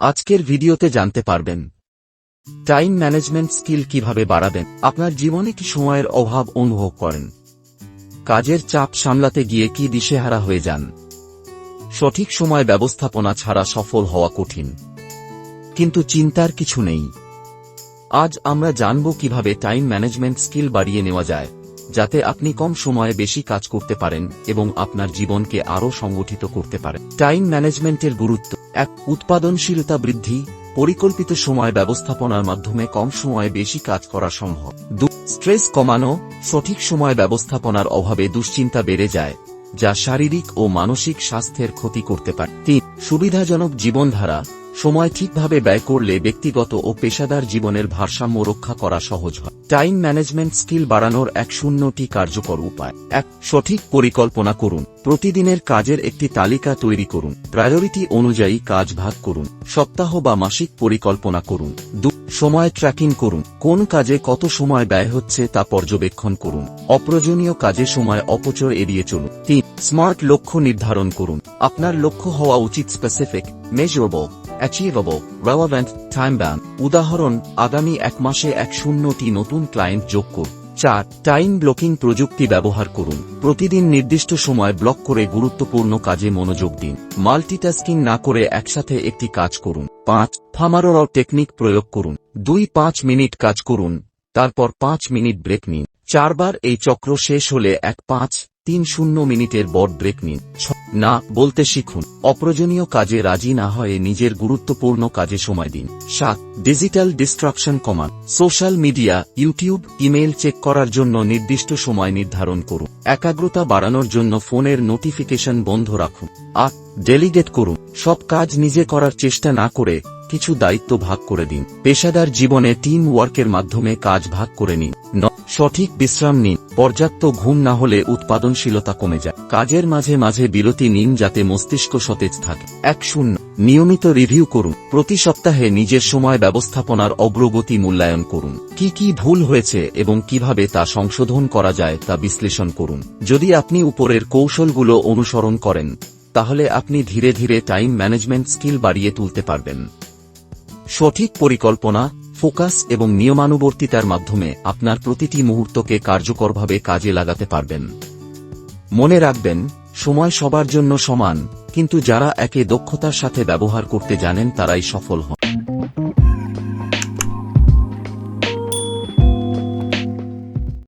আজকের ভিডিওতে জানতে পারবেন। টাইম ম্যানেজমেন্ট স্কিল কীভাবে বাড়াবেন? আপনার জীবনে কি সময়ের অভাব অনুভব করেন? কাজের চাপ সামলাতে গিয়ে কি দিশেহারা হয়ে যান? সঠিক সময় ব্যবস্থাপনা ছাড়া সফল হওয়া কঠিন। কিন্তু চিন্তার কিছু নেই। আজ আমরা জানব কীভাবে টাইম ম্যানেজমেন্ট স্কিল বাড়িয়ে নেওয়া যায়, যাতে আপনি কম সময়ে বেশি কাজ করতে পারেন এবং আপনার জীবনকে আরও সংগঠিত করতে পারেন। টাইম ম্যানেজমেন্টের গুরুত্ব। এক উৎপাদনশীলতা বৃদ্ধি, পরিকল্পিত সময় ব্যবস্থাপনার মাধ্যমে কম সময়ে বেশি কাজ করা সম্ভব। দু, স্ট্রেস কমানো, সঠিক সময় ব্যবস্থাপনার অভাবে দুশ্চিন্তা বেড়ে যায়, যা শারীরিক ও মানসিক স্বাস্থ্যের ক্ষতি করতে পারে। তিন, সুবিধাজনক জীবনধারা সময় ঠিকভাবে ব্যয় করলে ব্যক্তিগত ও পেশাদার জীবনের ভারসাম্য রক্ষা করা সহজ হয়। টাইম ম্যানেজমেন্ট স্কিল বাড়ানোর এক শূন্যটি কার্যকর উপায়। এক, সঠিক পরিকল্পনা করুন। প্রতিদিনের কাজের একটি তালিকা তৈরি করুন। প্রায়োরিটি অনুযায়ী কাজ ভাগ করুন। সপ্তাহ বা মাসিক পরিকল্পনা করুন। দু, সময় ট্র্যাকিং করুন। কোন কাজে কত সময় ব্যয় হচ্ছে তা পর্যবেক্ষণ করুন। অপ্রয়োজনীয় কাজে সময় অপচয় এড়িয়ে চলুন। তিন, স্মার্ট লক্ষ্য নির্ধারণ করুন। আপনার লক্ষ্য হওয়া উচিত specific measurable achievable relevant time bound উদাহরণ, আগামী এক মাসে এক শূন্যটি নতুন ক্লায়েন্ট যোগ করুন। চার টাইম ব্লকিং প্রযুক্তি ব্যবহার করুন। প্রতিদিন নির্দিষ্ট সময় ব্লক করে গুরুত্বপূর্ণ কাজে মনোযোগ দিন। মাল্টিটাস্কিং না করে একসাথে একটি কাজ করুন। পাঁচ ফামারোর টেকনিক প্রয়োগ করুন। দুই, পাঁচ মিনিট কাজ করুন। তারপর পাঁচ মিনিট ব্রেক নিন। চারবার এই চক্র শেষ হলে এক, পাঁচ, তিন, শূন্য মিনিটের বড় ব্রেক নিন। ছ- না বলতে শিখুন। অপ্রয়োজনীয় কাজে রাজি না হয়ে নিজের গুরুত্বপূর্ণ কাজে সময় দিন। সাত, ডিজিটাল ডিস্ট্রাকশন কমান। Social media, YouTube email check করার জন্য নির্দিষ্ট সময় নির্ধারণ করুন। একাগ্রতা বাড়ানোর জন্য ফোনের নোটিফিকেশন বন্ধ রাখুন। আট, ডেলিগেট করুন। সব কাজ নিজে করার চেষ্টা না করে কিছু দায়িত্ব ভাগ করে দিন। পেশাদার জীবনে টিম ওয়ার্কের মাধ্যমে কাজ ভাগ করে নিন। সঠিক বিশ্রাম নিন। পর্যাপ্ত ঘুম না হলে উৎপাদনশীলতা কমে যায়। কাজের মাঝে মাঝে বিরতি নিন যাতে মস্তিষ্ক সতেজ থাকে। এক শূন্য, নিয়মিত রিভিউ করুন। প্রতি সপ্তাহে নিজের সময় ব্যবস্থাপনার অগ্রগতি মূল্যায়ন করুন। কি কি ভুল হয়েছে এবং কীভাবে তা সংশোধন করা যায় তা বিশ্লেষণ করুন। যদি আপনি উপরের কৌশলগুলো অনুসরণ করেন, তাহলে আপনি ধীরে ধীরে টাইম ম্যানেজমেন্ট স্কিল বাড়িয়ে তুলতে পারবেন। সঠিক পরিকল্পনা, ফোকাস এবং নিয়মানুবর্তিতার মাধ্যমে আপনার প্রতিটি মুহূর্তকে কার্যকরভাবে কাজে লাগাতে পারবেন। মনে রাখবেন, সময় সবার জন্য সমান, কিন্তু যারা একে দক্ষতার সাথে ব্যবহার করতে জানেন তারাই সফল হন।